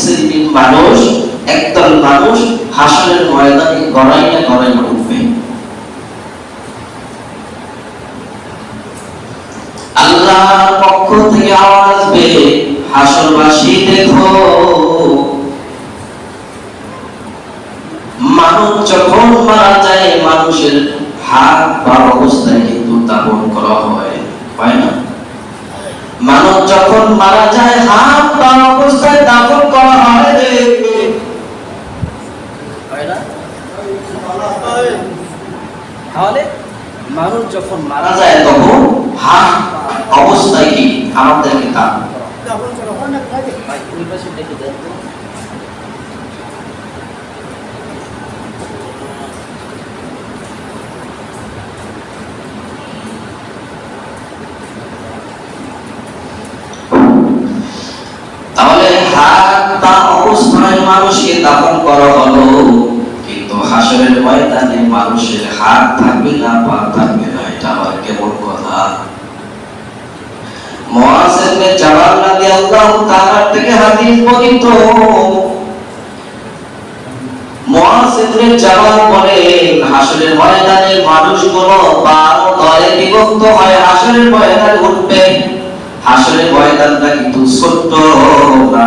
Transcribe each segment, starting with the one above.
শ্রেণির মানুষ হাসনের ময়দানে আল্লাহর পক্ষ থেকে আওয়াজ আসবে, হাসরবাসী দেখো। মানুষ যখন মারা যায়, মানুষের হাত বা অবস্থায় কিন্তু দাপন করা হয় হয় না? মানুষ যখন মারা যায় হাত বা অবস্থায় দাপন করা হয়। হয় তাহলে মানুষ যখন মারা যায় তখন হাত অবস্থায় কি? আমাদেরকে তা। ভাই ওই পাশে দেখে দেন তো। তাহলে হাত বা অবস্থায় মানুষকে দাপন করা হলো। কিন্তু হাসরের ময়দানে মানুষের হাত থাকবে না, পা থাকবে না, এটা আবার কেমন কথা? মুআজ ইবনে জাবাল রাদিয়াল্লাহু তাআলা থেকে হাদিস বলেন, হাসরের ময়দানে বারো দলে বিভক্ত হয়, হাসরের ময়দানে উঠবে। হাসরের ময়দানটা কিন্তু ছোট্ট না।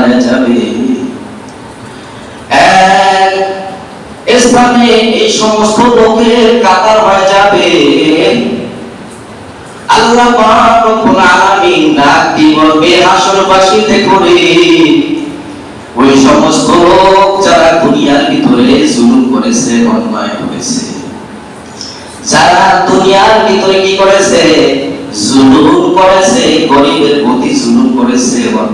দাঁড়ায় যাবে। এই সমস্ত লোকের কাতার হয়ে যাবে। আল্লাহ পাক রব্বুল আলামিন ডাক দিয়ে বলবে ওই সমস্ত লোক যারা দুনিয়ার ভিতরে জুলুম করেছে, অন্যায় করেছে, যারা দুনিয়ার ভিতরে কি করেছে? জুলুম করেছে, গরিবের প্রতি জুলুম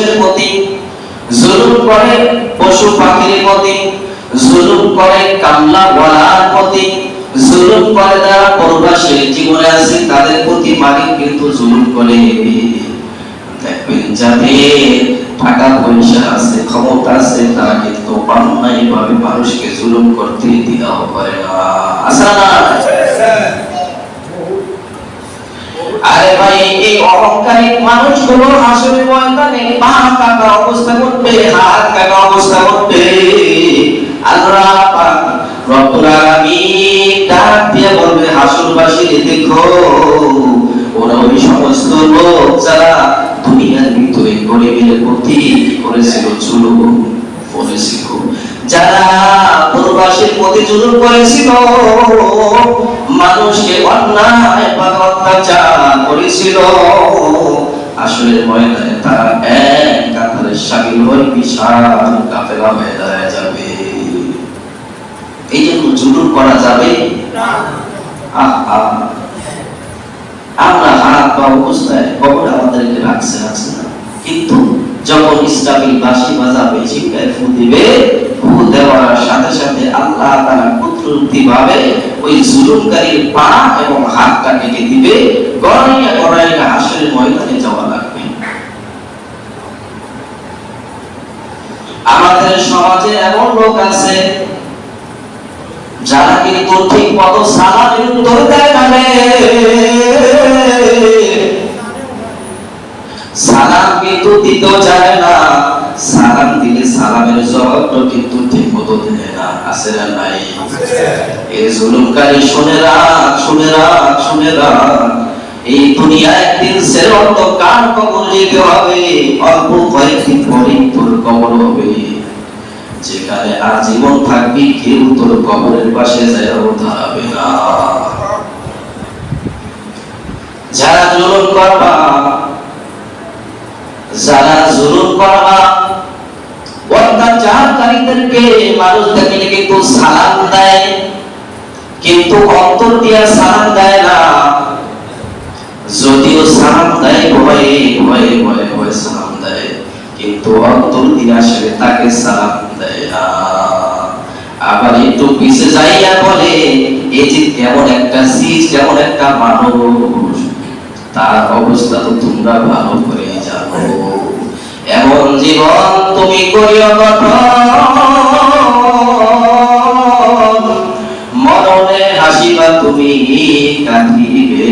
মানুষের প্রতি, জুলুম করে পশু পাখির প্রতি, জুলুম করে কামলা বলার প্রতি, জুলুম করে যারা পরবাসের জীবনে আছে, তাদের প্রতি মালিক কিন্তু জুলুম করে। দেখবেন যাদের টাকা পয়সা আছে, ক্ষমতা আছে, তারা কিন্তু অন্যায় ভাবে মানুষকে জুলুম করতে দ্বিধাও করে না। আছে না? অহংকারী মানুষগুলো হাসরে ময়দানে পা কাটা অবস্থা করবে, হাত কাটা অবস্থা করবে। আল্লাহ পাক রব্বুল আলামিন ডাক দিয়ে বলবে হাসরবাসী দেখো, ওরা ওই সমস্ত লোক যারা দুনিয়ার ভিতরে গরিবের প্রতি কি করেছিল, জুলুম করেছিল, যারা প্রবাসীর প্রতি জুলুম করেছিল, মানুষকে অন্যায় বা অত্যাচার করেছিল আসলে ময়দানে তারা এক কাতারে সামিল হয়ে বিশাল কাফেলা হয়ে দাঁড়ায় যাবে। এই জন্য জুলুম করা যাবে। আহ আমরা হাত বা অবস্থায় আমাদেরকে রাখছে না। কিন্তু যখন ইসলামী বাসি বাজাবে চিন্তায় ফু দিবে ফু দেওয়ার সাথে সাথে আল্লাহ তারা কুদরতি ভাবে ওই জুলুমকারীর পা এবং হাতটা কেটে দিবে গড়াইয়া গড়াইয়া হাসের ময়দানে যাওয়া লাগবে আমাদের সমাজে এমন লোক আছে, যারা কিন্তু ঠিক মতো সালামের উত্তর দেয় না। সালাম কিন্তু দিতেও জানে না সালাম দিলে সালামের জবাবটা কিন্তু ঠিক মতো দেয় না। আছে না নাই? এই জুলুমকারী শুনে রাখ শুনে রাখ শুনে রাখ। এই দুনিয়া একদিন সেরত কার কবর যেতে হবে? অল্প কয়েকদিন পরে তোর কবর হবে। যেখানে আজীবন থাকবি কেউ তোর কবরের পাশে যায় দাঁড়াবে না। যারা জুলুম করবা যারা জুলুম করবা অত্যাচারকারীদেরকে মানুষ দেখলে কিন্তু সালাম দেয়, কিন্তু অন্তর দিয়া সালাম দেয় না। যদিও সালাম দেয়, ভয়ে ভয়ে ভয়ে ভয়ে সালাম দেয়, কিন্তু অন্তর দিয়া আসলে তাকে সালাম দেয় না। আবার একটু পিছে যাইয়া বলে, এই যে কেমন একটা সিজ, কেমন একটা মানুষ, তার অবস্থা তো তোমরা ভালো করে জানো। এমন জীবন তুমি করিও গঠন মরণে হাসিবা তুমি কাঁদিবে।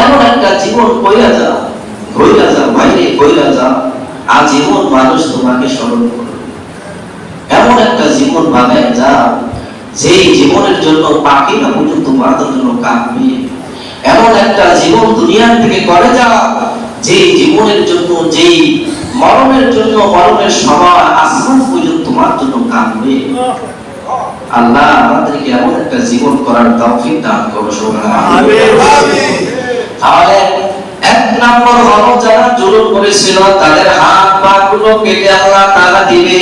এমন একটা জীবন কইরা যাও কইরা যাও, বাইরে কইরা যাও আজীবন মানুষ তোমাকে স্মরণ করবে। এমন একটা জীবন বানায় যা যেই জীবনের জন্য পাখিরা পর্যন্ত মারার জন্য কাঁদবে। এমন একটা জীবন দুনিয়ার থেকে করে যাও। যেই জীবনের জন্য যেই মরণের জন্য মরণের সময় আসমান পর্যন্ত তোমার জন্য কাঁদবে আল্লাহ আমাদেরকে এমন একটা জীবন করার তৌফিক দান করো তাহলে এক নম্বর হলো যারা জুলুম করেছিল তাদের হাত পা গুলো কেটে আল্লাহ তারা দিবে।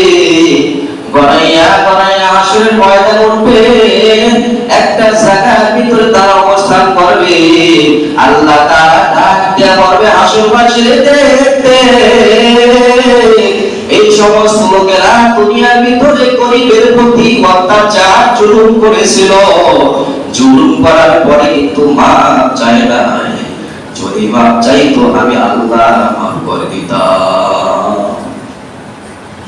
গড়াইয়া গড়াইয়া আসলে ময়দান উঠবে একটা জায়গার ভিতরে তারা অবস্থান করবে। আল্লাহ হাসুরবাসীর এই সমস্ত লোকেরা দুনিয়ার ভিতরে গরিবের প্রতি অত্যাচার জুলুম করেছিল। জুলুম করার পরে কিন্তু মা চায় না। যদি মাপ চাইতো আমি আল্লাহ মাফ করে দিতাম।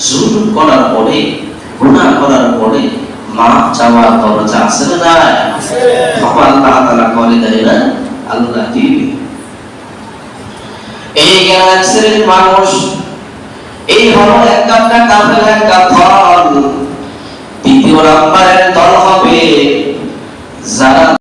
জুলুম করার পরে গুনাহ করার পরে মাপ চাওয়ার দরজা আছে না তখন আল্লাহ তাআলা করে দেয় না আল্লাহ দিবে। এই জ্ঞান শ্রেণির মানুষ, এই হলো একটা একটা কাফেলা একটা দল দ্বিতীয় নাম্বারের দল হবে যারা